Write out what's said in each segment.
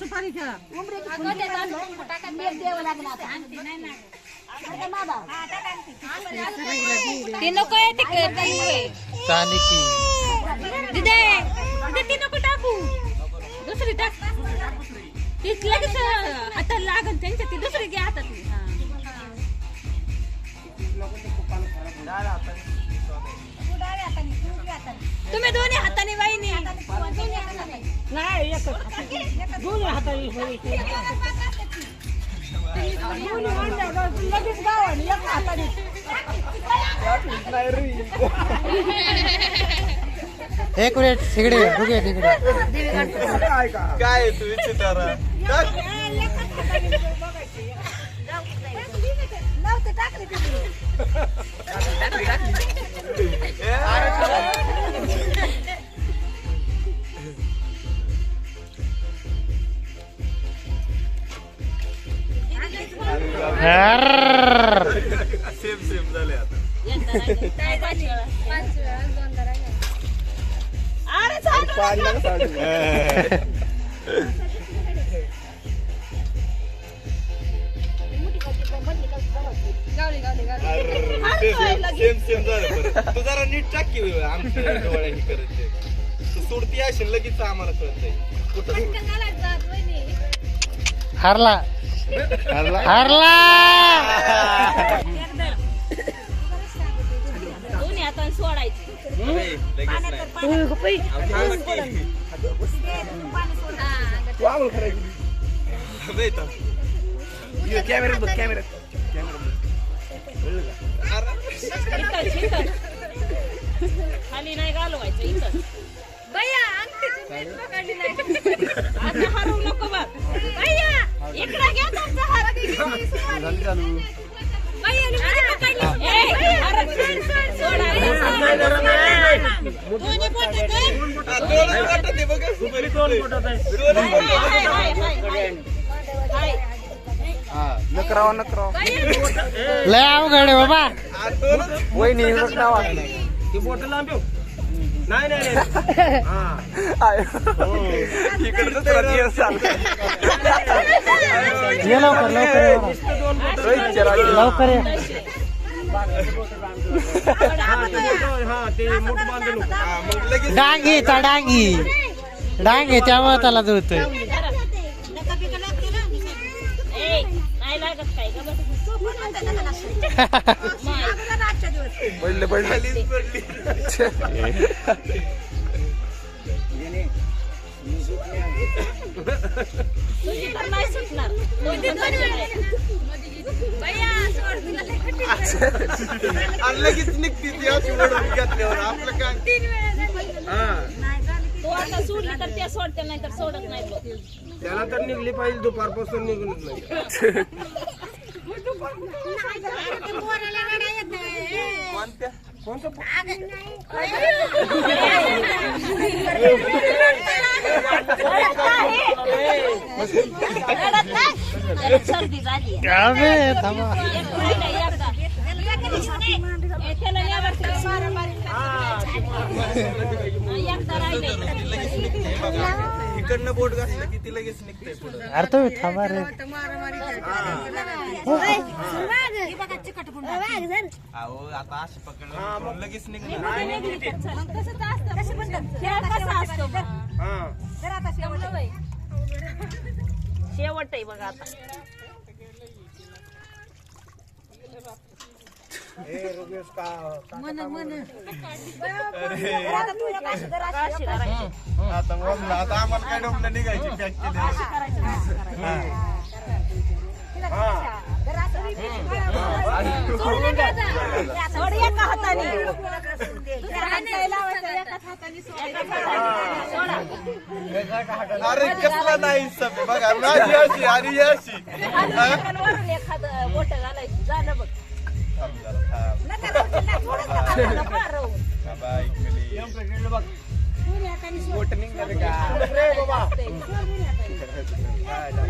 सुपारी घ्या ते नको आहे ते क- ते नको आहे. चांदीची. दिदे दिदे ती नको टाकू. दुसरी टाक. ती लगेच हाताला लागल त्यांच्या ती दुसरी घ्या हातातली हा. तुम्ही दोन्ही नाही एकच हाताने. दोन्ही हाताने होईल. दोन्ही लगेच गावाने एका हाताने. एक मिनिट तिकडे बघूया तिकडे. काय तू विचित्र? सेम सेम झाले आता सेम सेम झालं तू जरा नीट टाक की आमच्या डोळ्या करत ते. तू सोडती असेल लगेच आम्हाला कळत कुठं हारला हारला. दोन्ही हाताने सोडायची. इथं इथं. खाली नाही घालवायचं इथं. ए, हार सोडा. दोन्ही बोटं कर. हा, दोनच बोटं ते बघ. आहे बाबा हा, चालू. ये लवकर लवकर. लवकर ये. हा, मग लगेच डांगी चा डांगी. डांगी त्यामुळे त्याला जुळतोय. ए, नाही लागत काय का बस. पडले पडले. लगेच निघते ती अशी ओढून घेतल्यावर. आपलं काय? तू आता सोडली तर त्या सोडते नाही तर सोडत नाही बघ. त्याला तर निघली पाहिजे दुपारपासून निघून नाही. नाही. त्याला सर्दी झाली थांबा एकदा. ए, इकडनं बोट घातलं की ती लगेच निघते पुढं. अरे तुम्ही थांबा रे. अहो आता अशी पकडलं की लगेच निघणार. शेवट आहे बघा. आता. आता मग आता आम्हाला काय डोकलं निघायची पॅक केली सोड एका हाताने. दुसऱ्या हाताने. लावायचं, एकाच हाताने सोडायचं. सोडा. अरे कसला नाही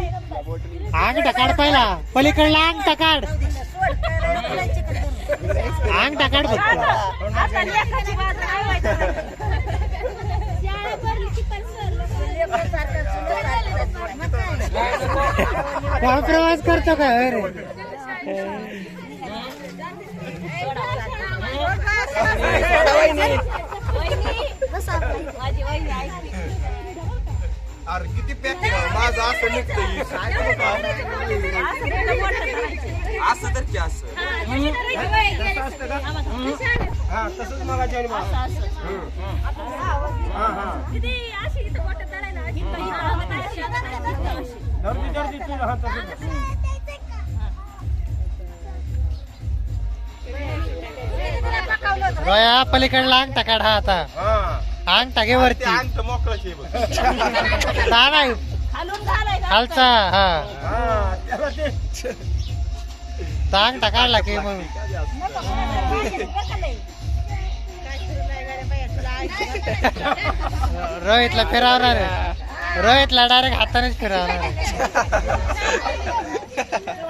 अंगठा काढ पहिला. पलीकडला फक्त आता लेकाची बाजू नाही व्हायचं. कॉम्प्रोमाइज करतो का? अरे. किती पॅक माझं असं निघतं असं तर की असं. हा तसंच मला आणि हा हा. हा रोया पलीकडला अंगठा काढा आता. हा. अंगठा घे ते वरती. अंगठ मोकळं शे बघ. ना नाही. खालून घालायला खालचा हा. त्याला ते. तर अंगठा काढला की मग. रोहितला फिरवणार आहे. रोहितला डायरेक्ट हातानेच फिरवणार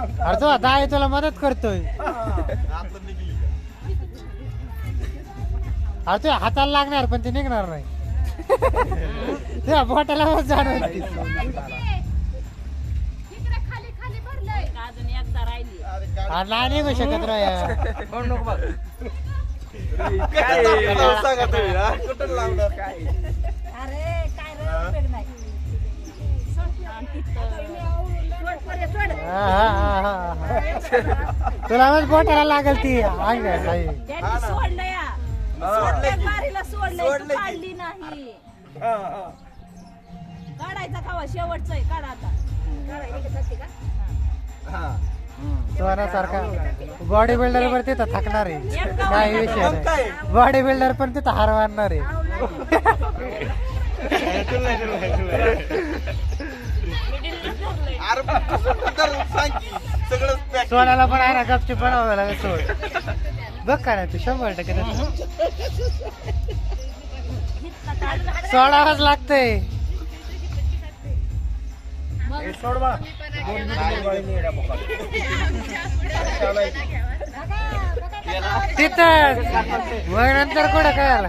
अरे तो दाय तुला मदत करतोय अरे तुझ्या हाताला लागणार पण ते निघणार नाही बोटाला मग. अजून एकदा राहिली अरे नाही निघू शकत रोया काय लावणार सांगा तुम्ही हा? कुठं लावणार काय अरे काय रे उपयोग नाही सोड तिथं. तुला मग बोटाला लागल ती. अंग सोडलं नाही. हा, हा. काढायचा शेवटचा आहे काढा आता. हा. सोन्यासारखा बॉडी बिल्डर पण तिथं थकणार आहे. काही विषय? नाही. बॉडी बिल्डर पण तिथं हार मारणार आहे. अरे पण सांग की सगळं आहे ना लागेल सोड बघ का नाही तू शंभर टक्के तसं. सोडावंच लागतंय ए, सोड बा दोन मिनिटं गोळीने येड्या बोकाड. चालायचं. तिथं मग नंतर कुठं काय आलं